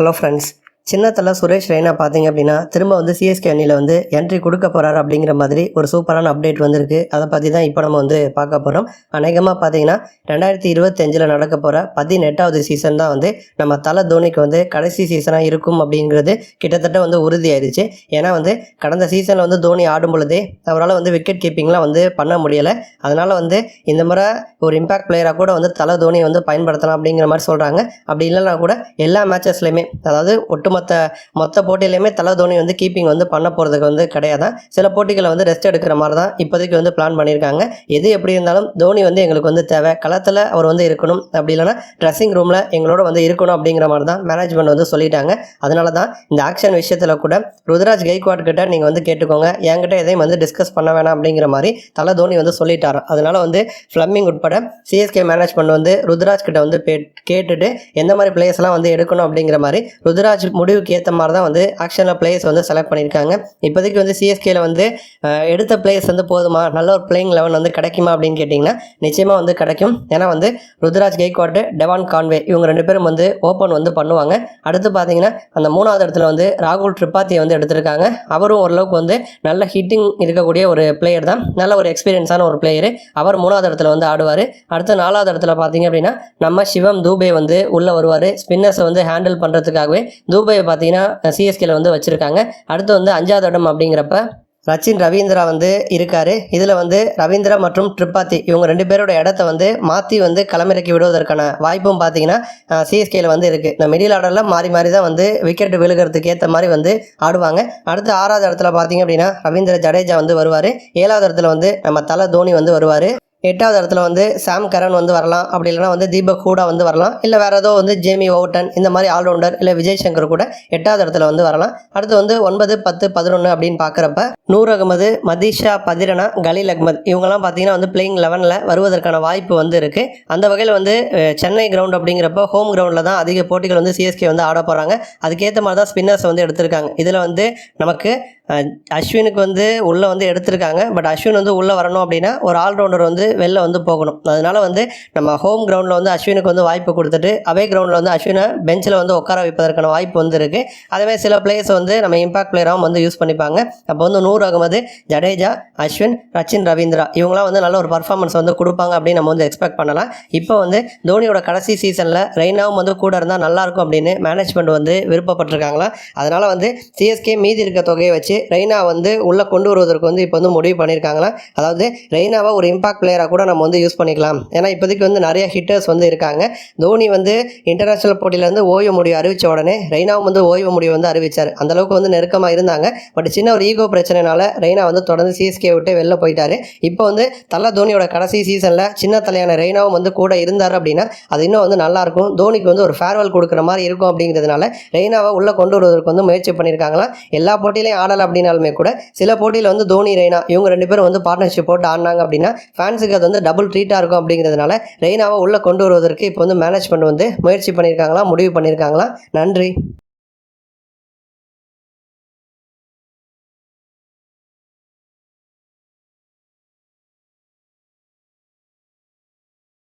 Hello friends சின்னத்தில் சுரேஷ் ரெய்னா பார்த்தீங்க அப்படின்னா திரும்ப வந்து சிஎஸ்கே அணியில் வந்து என்ட்ரி கொடுக்க போகிறாரு அப்படிங்கிற மாதிரி ஒரு சூப்பரான அப்டேட் வந்திருக்கு. அதை பற்றி தான் இப்போ நம்ம வந்து பார்க்க போகிறோம் அநேகமாக பார்த்தீங்கன்னா ரெண்டாயிரத்தி இருபத்தஞ்சில் நடக்க போகிற பதினெட்டாவது சீசன் தான் வந்து நம்ம தலை தோனிக்கு வந்து கடைசி சீசனாக இருக்கும் அப்படிங்கிறது கிட்டத்தட்ட வந்து உறுதியாயிருச்சு. ஏன்னா வந்து கடந்த சீசனில் வந்து தோனி ஆடும் பொழுதே அவரால் வந்து விக்கெட் கீப்பிங்லாம் வந்து பண்ண முடியலை. அதனால் வந்து இந்த முறை ஒரு இம்பாக்ட் பிளேயராக கூட வந்து தலை தோனியை வந்து பயன்படுத்தலாம் அப்படிங்கிற மாதிரி சொல்கிறாங்க அப்படி இல்லைனா கூட எல்லா மேட்சஸ்லையுமே அதாவது ஒட்டுமொத்த மொத்த போட்டியிலையுமே தலை தோனி வந்து கீப்பிங் வந்து பண்ண போகிறதுக்கு வந்து கிடையாது? சில போட்டிகளை வந்து ரெஸ்ட் எடுக்கிற மாதிரி தான் இப்போதைக்கு வந்து பிளான் பண்ணியிருக்காங்க. எது எப்படி இருந்தாலும் தோனி வந்து எங்களுக்கு வந்து தேவை. களத்தில் அவர் வந்து இருக்கணும். அப்படி இல்லைனா ட்ரெஸ்ஸிங் ரூமில் எங்களோட வந்து இருக்கணும் அப்படிங்கிற மாதிரி தான் மேனேஜ்மெண்ட் வந்து சொல்லிட்டாங்க. அதனால தான் இந்த ஆக்ஷன் விஷயத்தில் கூட ருத்ராஜ் கெய்க்வாட் கிட்ட நீங்கள் வந்து கேட்டுக்கோங்க. என்கிட்ட எதையும் வந்து டிஸ்கஸ் பண்ண வேணாம் அப்படிங்கிற மாதிரி தலை தோனி வந்து சொல்லிட்டார். அதனால வந்து ஃப்ளம்மிங் உட்பட சிஎஸ்கே மேனேஜ்மெண்ட் வந்து ருத்ராஜ் கிட்ட வந்து கேட்டுட்டு எந்த மாதிரி பிளேயர்ஸ்லாம் வந்து எடுக்கணும் அப்படிங்கிற மாதிரி ருத்ராஜ் முடிவுக்கு ஏற்ற மாதிரி தான் வந்து ஆக்ஷனில் பிளேயர்ஸ் வந்து செலக்ட் பண்ணியிருக்காங்க. இப்போதைக்கு வந்து சிஎஸ்கேல வந்து எடுத்த பிளேயர்ஸ் வந்து போதுமா? நல்ல ஒரு பிளேயிங் லெவன் வந்து கிடைக்குமா அப்படின்னு கேட்டிங்கன்னா நிச்சயமாக வந்து கிடைக்கும். ஏன்னா வந்து ருத்ராஜ் கெய்க்வாட்டு டெவான் கான்வே இவங்க ரெண்டு பேரும் வந்து ஓப்பன் வந்து பண்ணுவாங்க. அடுத்து பார்த்தீங்கன்னா அந்த மூணாவது இடத்துல வந்து ராகுல் திரிபாத்தியை வந்து எடுத்திருக்காங்க. அவரும் ஓரளவுக்கு வந்து நல்ல ஹிட்டிங் இருக்கக்கூடிய ஒரு பிளேயர் தான். நல்ல ஒரு எக்ஸ்பீரியன்ஸான ஒரு பிளேயர் அவர் மூணாவது இடத்துல வந்து ஆடுவார். அடுத்த நாலாவது இடத்துல பார்த்தீங்க அப்படின்னா நம்ம சிவம் தூபே வந்து உள்ளே வருவார். ஸ்பின்னர்ஸை வந்து ஹேண்டில் பண்ணுறதுக்காகவே தூபே மும்பையை பார்த்தீங்கன்னா சிஎஸ்கேல வந்து வச்சுருக்காங்க. அடுத்து வந்து அஞ்சாவது இடம் அப்படிங்கிறப்ப ரச்சின் ரவீந்திரா வந்து இருக்காரு. இதில் வந்து ரவீந்திரா மற்றும் ட்ரிப்பாத்தி இவங்க ரெண்டு பேரோட இடத்த வந்து மாற்றி வந்து களமிறக்கி விடுவதற்கான வாய்ப்பும் பார்த்தீங்கன்னா சிஎஸ்கேல வந்து இருக்குது இந்த மிடில் ஆர்டரில் மாறி மாறி தான் வந்து விக்கெட் விழுகிறதுக்கு ஏற்ற மாதிரி வந்து ஆடுவாங்க. அடுத்து ஆறாவது இடத்துல பார்த்தீங்க அப்படின்னா ரவீந்திர ஜடேஜா வந்து வருவார். ஏழாவது இடத்துல வந்து நம்ம தலை தோனி வந்து வருவார். எட்டாவது இடத்துல வந்து சாம் கரன் வந்து வரலாம். அப்படி இல்லைனா வந்து தீபக் கூட வந்து வரலாம். இல்லை வேறு ஏதோ வந்து ஜேமி ஓட்டன் இந்த மாதிரி ஆல்ரவுண்டர் இல்லை விஜய் சங்கர் கூட எட்டாவது இடத்துல வந்து வரலாம். அடுத்து வந்து ஒன்பது பத்து பதினொன்று அப்படின்னு பார்க்குறப்ப நூர் அகமது மதிஷா பதிரனா கலீல் அகமது இவங்கெல்லாம் பார்த்தீங்கன்னா வந்து பிளேயிங் லெவனில் வருவதற்கான வாய்ப்பு வந்து இருக்குது அந்த வகையில் வந்து சென்னை கிரவுண்ட் அப்படிங்கிறப்ப ஹோம் கிரவுண்டில் தான் அதிக போட்டிகள் வந்து சிஎஸ்கே வந்து ஆட போகிறாங்க அதுக்கேற்ற மாதிரி தான் ஸ்பின்னர்ஸ் வந்து எடுத்திருக்காங்க. இதில் வந்து நமக்கு அஸ்வினுக்கு வந்து உள்ளே வந்து எடுத்திருக்காங்க. பட் அஸ்வின் வந்து உள்ளே வரணும் அப்படின்னா ஒரு ஆல்ரவுண்டர் வந்து வெளில வந்து போகணும். அதனால் வந்து நம்ம ஹோம் கிரவுண்டில் வந்து அஸ்வினுக்கு வந்து வாய்ப்பு கொடுத்துட்டு அவே கிரவுண்டில் வந்து அஸ்வினை பெஞ்சில் வந்து உட்கார வைப்பதற்கான வாய்ப்பு வந்து இருக்குது அதேமாதிரி சில பிளேயர்ஸ் வந்து நம்ம இம்பாக்ட் பிளேயராகவும் வந்து யூஸ் பண்ணிப்பாங்க. அப்போ வந்து நூறு அகமது ஜடேஜா அஸ்வின் ரச்சின் ரவீந்திரா இவங்களாம் வந்து நல்ல ஒரு பர்ஃபார்மன்ஸ் வந்து கொடுப்பாங்க அப்படின்னு நம்ம வந்து எக்ஸ்பெக்ட் பண்ணலாம். இப்போ வந்து தோனியோட கடைசி சீசனில் ரெய்னாவும் வந்து கூட இருந்தால் நல்லாயிருக்கும் அப்படின்னு மேனேஜ்மெண்ட் வந்து விருப்பப்பட்டிருக்காங்களா? அதனால் வந்து சிஎஸ்கே மீதி இருக்க தொகையை வச்சு ரெய்னா வந்து உள்ளே கொண்டு வருவதற்கு வந்து இப்போ வந்து முடிவு பண்ணியிருக்காங்களா அதாவது ரெய்னாவை ஒரு இம்பாக்ட் பிளேயராக கூட நம்ம வந்து யூஸ் பண்ணிக்கலாம். ஏன்னா இப்போதைக்கு வந்து நிறைய ஹிட்டர்ஸ் வந்து இருக்காங்க. தோனி வந்து இன்டர்நேஷனல் போட்டியிலேருந்து ஓய்வு முடிவு அறிவித்த உடனே ரெய்னாவும் வந்து ஓய்வு முடிவு வந்து அறிவித்தார் அந்தளவுக்கு வந்து நெருக்கமாக இருந்தாங்க. பட் சின்ன ஒரு ஈகோ பிரச்சனைனால ரெய்னா வந்து தொடர்ந்து சிஎஸ்கே விட்டு வெளில போயிட்டாரு. இப்போ வந்து தல தோனியோட கடைசி சீசனில் சின்ன தலையான ரெய்னாவும் வந்து கூட இருந்தார் அப்படின்னா அது இன்னும் வந்து நல்லாயிருக்கும் தோனிக்கு வந்து ஒரு ஃபேர்வெல் கொடுக்குற மாதிரி இருக்கும் அப்படிங்கிறதுனால ரெய்னாவை உள்ளே கொண்டு வருவதற்கு வந்து முயற்சி பண்ணியிருக்காங்களா எல்லா போட்டியிலையும் ஆடலை அப்படின்னாலுமே கூட சில போட்டியில் வந்து தோனி ரெய்னா இவங்க ரெண்டு பேரும் வந்து பார்ட்னர்ஷிப் போட்டு ஆடினாங்க அப்படின்னா ஃபேன்ஸுக்கு அது வந்து டபுள் ட்ரீட்டாக இருக்கும் அப்படிங்கிறதுனால ரெய்னாவை உள்ளே கொண்டு வருவதற்கு இப்போ வந்து மேனேஜ்மெண்ட் வந்து முயற்சி பண்ணியிருக்காங்களா முடிவு பண்ணியிருக்காங்களா? நன்றி.